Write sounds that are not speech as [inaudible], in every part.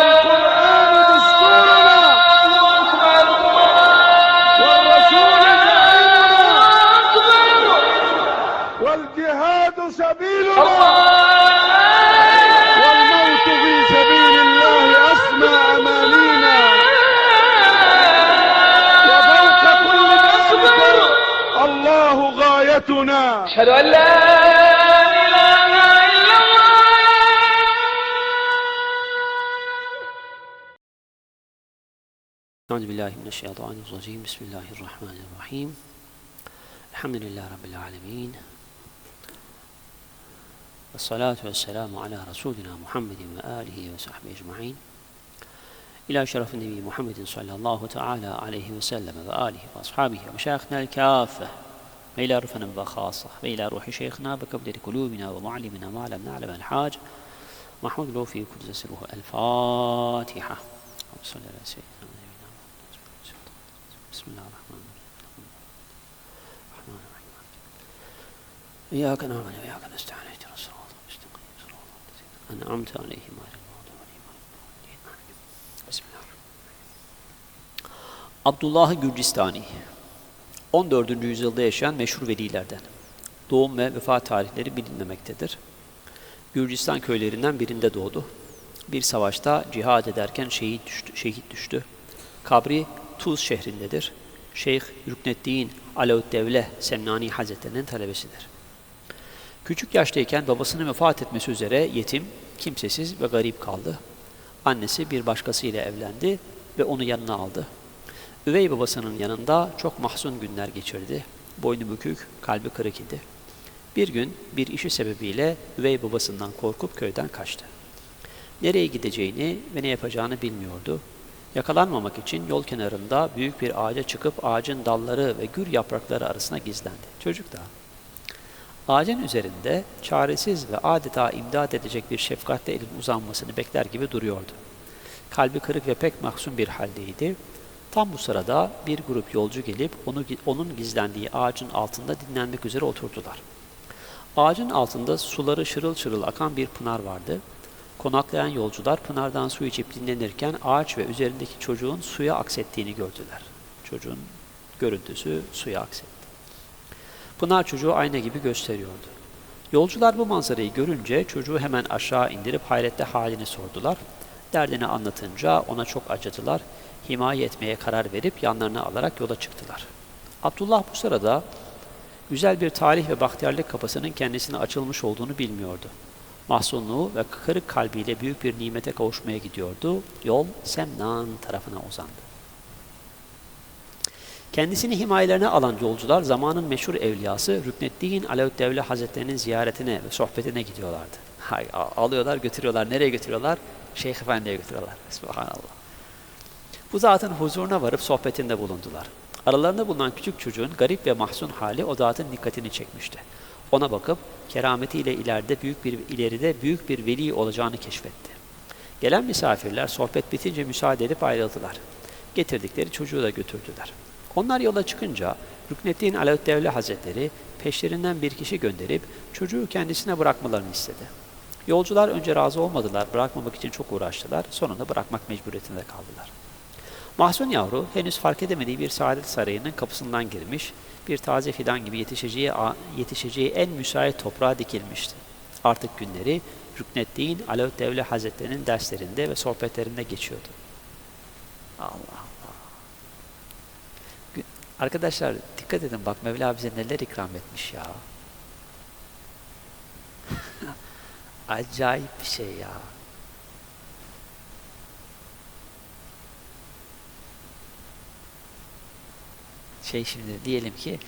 القرآن دستورنا والرسول زعيمنا والجهاد سبيلنا. والموت في سبيل الله أسمى أمانينا. وفوق كل ذلك الله غايتنا. أشهد أن لا أعوذ بالله من الشيطان الرجيم. بسم الله الرحمن الرحيم. الحمد لله رب العالمين. والصلاة والسلام على رسولنا محمد وآله وصحبه أجمعين. إلى شرف النبي محمد صلى الله تعالى عليه وسلم وآله وأصحابه ومشايخنا الكافة. وإلى رفنا بخاصة. وإلى روح شيخنا بكبد قلوبنا ومعلمنا ما لم نعلم الحاج محمود له في كل الفاتحة. اللهم صل على سيدنا ونبينا محمد بسم الله الرحمن الرحيم الرحمن الرحيم إياك نعبد وإياك نستعين اهدنا الصراط المستقيم صراط الذين أنعمت عليهم غير المغضوب عليهم ولا الضالين آمين. بسم الله الرحمن الرحيم Abdullah Gürcistani 14. yüzyılda yaşayan meşhur velilerden. Doğum ve vefat tarihleri bilinmemektedir. Gürcistan köylerinden birinde doğdu. Bir savaşta cihad ederken şehit düştü. Şehit düştü. Kabri Tuz şehrindedir. Şeyh Rükneddin Alaüddevle Semnani Hazretleri'nin talebesidir. Küçük yaştayken babasının vefat etmesi üzere yetim, kimsesiz ve garip kaldı. Annesi bir başkasıyla evlendi ve onu yanına aldı. Üvey babasının yanında çok mahzun günler geçirdi. Boynu bükük, kalbi kırık idi. Bir gün bir işi sebebiyle üvey babasından korkup köyden kaçtı. Nereye gideceğini ve ne yapacağını bilmiyordu. Yakalanmamak için yol kenarında büyük bir ağaca çıkıp ağacın dalları ve gür yaprakları arasına gizlendi. Çocuk da. Ağacın üzerinde çaresiz ve adeta imdad edecek bir şefkatle elin uzanmasını bekler gibi duruyordu. Kalbi kırık ve pek mahzun bir haldeydi. Tam bu sırada bir grup yolcu gelip onu, onun gizlendiği ağacın altında dinlenmek üzere oturdular. Ağacın altında suları şırıl şırıl akan bir pınar vardı. Konaklayan yolcular pınardan su içip dinlenirken ağaç ve üzerindeki çocuğun suya aksettiğini gördüler. Çocuğun görüntüsü suya aksetti. Pınar çocuğu ayna gibi gösteriyordu. Yolcular bu manzarayı görünce çocuğu hemen aşağı indirip hayrette halini sordular. Derdini anlatınca ona çok acıdılar. Himaye etmeye karar verip yanlarına alarak yola çıktılar. Abdullah bu sırada güzel bir talih ve bahtiyarlık kapısının kendisine açılmış olduğunu bilmiyordu. Mahzunluğu ve kırık kalbiyle büyük bir nimete kavuşmaya gidiyordu. Yol Semnan tarafına uzandı. Kendisini himayelerine alan yolcular zamanın meşhur evliyası Rükneddin Alaüddevle Hazretlerinin ziyaretine ve sohbetine gidiyorlardı. Hay, alıyorlar götürüyorlar. Nereye götürüyorlar? Şeyh Efendi'ye götürüyorlar. Subhanallah. Bu zatın huzuruna varıp sohbetinde bulundular. Aralarında bulunan küçük çocuğun garip ve mahzun hali o zatın dikkatini çekmişti. Ona bakıp kerametiyle ileride büyük bir ileride büyük bir veli olacağını keşfetti. Gelen misafirler sohbet bitince müsaade edip ayrıldılar. Getirdikleri çocuğu da götürdüler. Onlar yola çıkınca Rükneddin Alaüddevle Hazretleri peşlerinden bir kişi gönderip çocuğu kendisine bırakmalarını istedi. Yolcular önce razı olmadılar, bırakmamak için çok uğraştılar, sonunda bırakmak mecburiyetinde kaldılar. Mahzun yavru henüz fark edemediği bir saadet sarayının kapısından girmiş, bir taze fidan gibi yetişeceği, yetişeceği en müsait toprağa dikilmişti. Artık günleri Rükneddin Alaüddevle Hazretleri'nin derslerinde ve sohbetlerinde geçiyordu. Allah Allah. Arkadaşlar dikkat edin bak Mevla bize neler ikram etmiş ya. [laughs] Acayip bir şey ya. Şey şimdi diyelim ki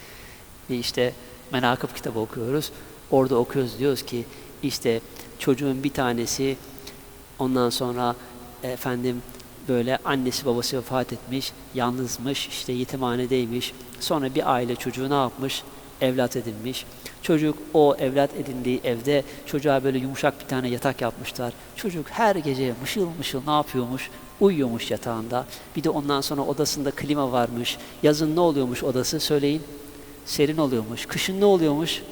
bir işte menakıb kitabı okuyoruz. Orada okuyoruz diyoruz ki işte çocuğun bir tanesi ondan sonra efendim böyle annesi babası vefat etmiş, yalnızmış, işte yetimhanedeymiş. Sonra bir aile çocuğu ne yapmış? Evlat edinmiş. Çocuk o evlat edindiği evde çocuğa böyle yumuşak bir tane yatak yapmışlar. Çocuk her gece mışıl mışıl ne yapıyormuş? Uyuyormuş yatağında. Bir de ondan sonra odasında klima varmış. Yazın ne oluyormuş odası söyleyin. Serin oluyormuş. Kışın ne oluyormuş?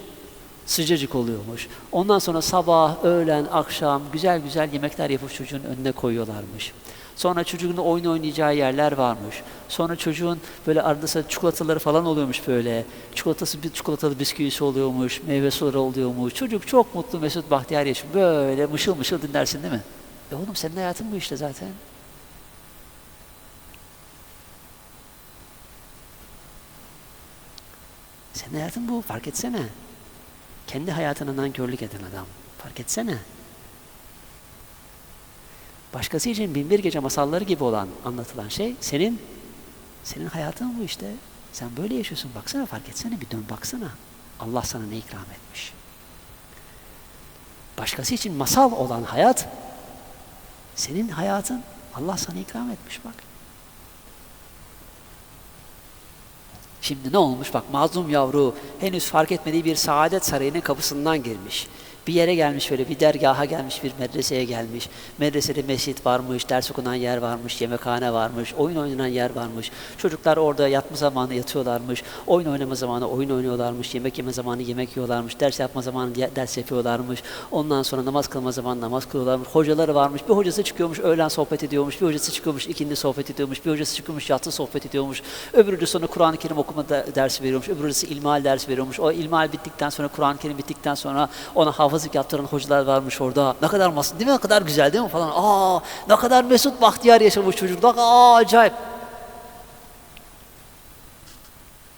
Sıcacık oluyormuş. Ondan sonra sabah, öğlen, akşam güzel güzel yemekler yapıp çocuğun önüne koyuyorlarmış. Sonra çocuğun oyun oynayacağı yerler varmış. Sonra çocuğun böyle arada çikolataları falan oluyormuş böyle. Çikolatası bir çikolatalı bisküvisi oluyormuş, meyve suları oluyormuş. Çocuk çok mutlu, mesut, bahtiyar yaşıyor. Böyle mışıl mışıl dinlersin değil mi? E oğlum senin hayatın bu işte zaten. Senin hayatın bu, fark etsene. Kendi hayatına nankörlük eden adam. Fark etsene. Başkası için binbir gece masalları gibi olan anlatılan şey senin senin hayatın bu işte. Sen böyle yaşıyorsun. Baksana fark etsene bir dön baksana. Allah sana ne ikram etmiş. Başkası için masal olan hayat senin hayatın Allah sana ikram etmiş bak. Şimdi ne olmuş bak mazlum yavru henüz fark etmediği bir saadet sarayının kapısından girmiş. Bir yere gelmiş böyle bir dergaha gelmiş, bir medreseye gelmiş. Medresede mescit varmış, ders okunan yer varmış, yemekhane varmış, oyun oynanan yer varmış. Çocuklar orada yatma zamanı yatıyorlarmış, oyun oynama zamanı oyun oynuyorlarmış, yemek yeme zamanı yemek yiyorlarmış, ders yapma zamanı ders yapıyorlarmış. Ondan sonra namaz kılma zamanı namaz kılıyorlarmış. Hocaları varmış, bir hocası çıkıyormuş öğlen sohbet ediyormuş, bir hocası çıkıyormuş ikindi sohbet ediyormuş, bir hocası çıkıyormuş yatsı sohbet ediyormuş. Öbürü de sonra Kur'an-ı Kerim okuma dersi veriyormuş, öbürüsü ilmihal dersi veriyormuş. O ilmihal bittikten sonra Kur'an-ı Kerim bittikten sonra ona hafızlık yaptıran hocalar varmış orada. Ne kadar mas değil mi? Ne kadar güzel değil mi falan. Aa ne kadar mesut bahtiyar yaşamış çocuk. Aa acayip.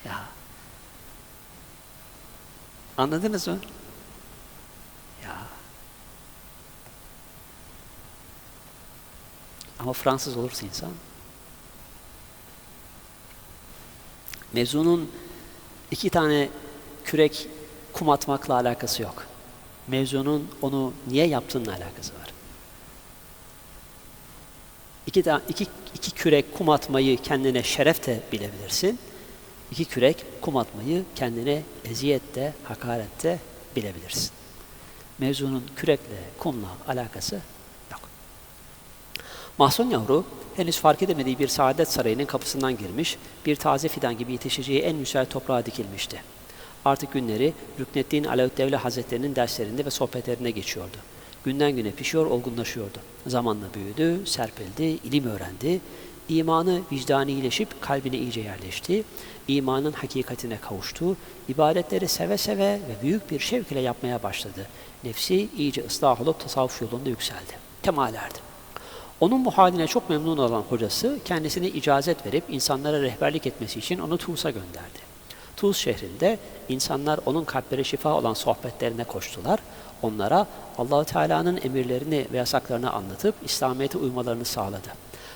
Ya. Anladınız mı? Ya. Ama Fransız olursa insan mevzunun iki tane kürek kum atmakla alakası yok. Mevzunun onu niye yaptığınla alakası var. İki, ta- iki, iki kürek kum atmayı kendine şeref de bilebilirsin. İki kürek kum atmayı kendine eziyet de, hakaret de bilebilirsin. Mevzunun kürekle, kumla alakası yok. Mahzun yavru henüz fark edemediği bir saadet sarayının kapısından girmiş, bir taze fidan gibi yetişeceği en müsait toprağa dikilmişti. Artık günleri Rükneddin Alevddevle Hazretlerinin derslerinde ve sohbetlerine geçiyordu. Günden güne pişiyor, olgunlaşıyordu. Zamanla büyüdü, serpildi, ilim öğrendi. İmanı vicdanileşip kalbine iyice yerleşti. İmanın hakikatine kavuştu. İbadetleri seve seve ve büyük bir şevk ile yapmaya başladı. Nefsi iyice ıslah olup tasavvuf yolunda yükseldi. Kemal erdi. Onun bu haline çok memnun olan hocası kendisine icazet verip insanlara rehberlik etmesi için onu Tunus'a gönderdi. Tuz şehrinde insanlar onun kalplere şifa olan sohbetlerine koştular. Onlara Allahu Teala'nın emirlerini ve yasaklarını anlatıp İslamiyet'e uymalarını sağladı.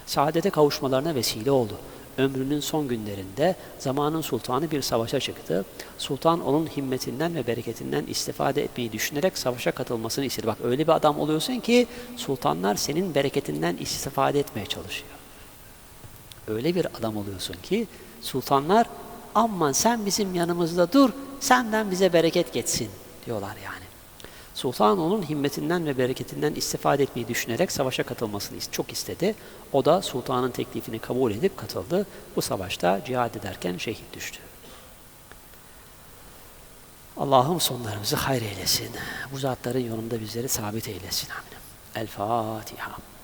Saadete kavuşmalarına vesile oldu. Ömrünün son günlerinde zamanın sultanı bir savaşa çıktı. Sultan onun himmetinden ve bereketinden istifade etmeyi düşünerek savaşa katılmasını istedi. Bak öyle bir adam oluyorsun ki sultanlar senin bereketinden istifade etmeye çalışıyor. Öyle bir adam oluyorsun ki sultanlar aman sen bizim yanımızda dur, senden bize bereket geçsin diyorlar yani. Sultan onun himmetinden ve bereketinden istifade etmeyi düşünerek savaşa katılmasını çok istedi. O da sultanın teklifini kabul edip katıldı. Bu savaşta cihad ederken şehit düştü. Allah'ım sonlarımızı hayır eylesin. Bu zatların yolunda bizleri sabit eylesin. Amin. El Fatiha.